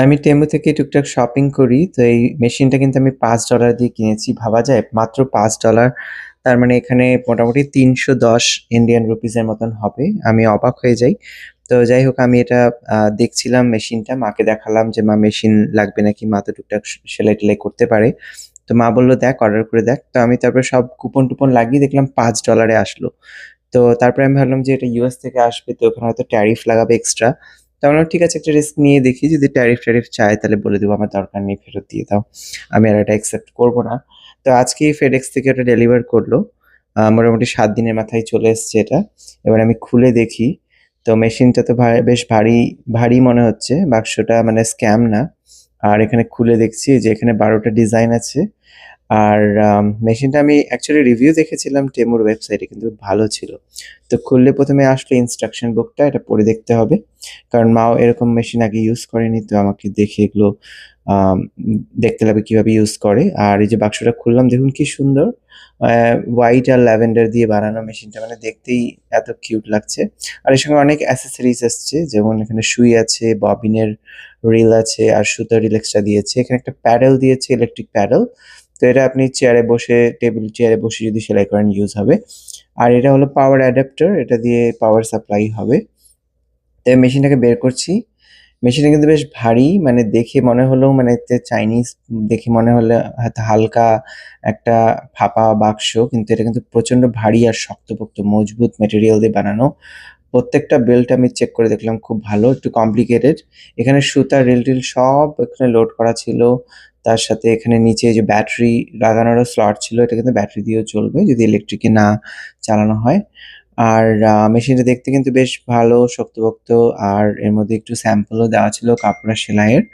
আমি টেমু থেকে টুকটাক শপিং করি। তো এই মেশিনটা কিন্তু আমি পাঁচ ডলার দিয়ে কিনেছি। ভাবা যায়? মাত্র পাঁচ ডলার তার মানে এখানে মোটামুটি ৳৩১০ ইন্ডিয়ান রুপিস এর মতন হবে। আমি অবাক হয়ে যাই। তো যাই হোক আমি এটা দেখছিলাম মেশিনটা। মাকে দেখালাম যে, "মা মেশিন লাগবে নাকি? মা তো টুকটাক সেলাই-টেলাই করতে পারে।" তো মা বলল "দেখ, অর্ডার করে দেখ।" তো আমি তারপরে সব কুপন-টুপন লাগিয়ে দেখলাম $৫ এ আসলো। তো তারপরে আমি ভাবলাম যে, এটা ইউএস থেকে আসবে তো ওখানে হয়তো ট্যারিফ লাগাবে এক্সট্রা। তো আমি বললাম, "ঠিক আছে, একটা রিস্ক নিয়ে দেখি। যদি ট্যারিফ-ট্যারিফ চায় তাহলে বলে দেবো আমার দরকার নেই, ফেরত দিয়ে দাও। আমি আর এটা অ্যাকসেপ্ট করব না।" তো আজকেই FedEx থেকে ওটা ডেলিভার করল মোটামুটি সাত দিনের মাথায় চলে এসছে এটা। এবার আমি খুলে দেখি। তো মেশিনটা তো বেশ ভারী, ভারী মনে হচ্ছে। বাক্সটা মানে স্ক্যাম না। আর এখানে খুলে দেখছি যে, এখানে বারোটা ডিজাইন আছে। আর মেশিনটা আমি অ্যাকচুয়ালি রিভিউ দেখেছিলাম টেমুর ওয়েবসাইটে কিন্তু ভালো ছিল। তো খুললে ১ম এ আসলো ইনস্ট্রাকশন বুকটা। এটা পড়ে দেখতে হবে। কারণ মাও এরকম মেশিন আগে ইউজ করেনি। তো আমাকে দেখে এগুলো দেখতে হবে কীভাবে ইউজ করে। আর এই যে বাক্সটা খুললাম দেখুন কি সুন্দর। হোয়াইট আর ল্যাভেন্ডার দিয়ে বানানো মেশিনটা মানে দেখতেই এত কিউট লাগছে। আর এর সঙ্গে অনেক অ্যাক্সেসরিজ এসছে। যেমন এখানে সুই আছে, ববিনের রিল আছে আর সুতার রিল এক্সট্রা দিয়েছে। এখানে একটা প্যাডেল দিয়েছে, ইলেকট্রিক প্যাডেল। তো এটা আপনি চেয়ারে বসে, টেবিল চেয়ারে বসে যদি সেলাই করেন ইউজ হবে। আর এটা হলো পাওয়ার অ্যাডাপ্টার। এটা দিয়ে পাওয়ার সাপ্লাই হবে। তো মেশিনটাকে বের করছি। মেশিনটা কিন্তু বেশ ভারী। মানে দেখে মনে হলেও মানে চাইনিজ দেখে মনে হলো হয়তো হালকা একটা ফাঁপা বাক্স। কিন্তু এটা কিন্তু প্রচণ্ড ভারী আর শক্তপোক্ত মজবুত ম্যাটেরিয়াল দিয়ে বানানো। প্রত্যেকটা বেল্ট আমি চেক করে দেখলাম খুব ভালো, একটু কমপ্লিকেটেড। এখানে সুতা, রিল-টিল সব এখানে লোড করা ছিল। তার সাথে এখানে নিচে যে ব্যাটারি লাগানোরও স্লট ছিল। এটা কিন্তু ব্যাটারি দিয়েও চলবে যদি ইলেকট্রিকে না চালানো হয়। আর মেশিনটা দেখতে কিন্তু বেশ ভালো, শক্তপোক্ত আর এর মধ্যে একটু স্যাম্পলও দেওয়া ছিল কাপড়ের সেলাইয়ের।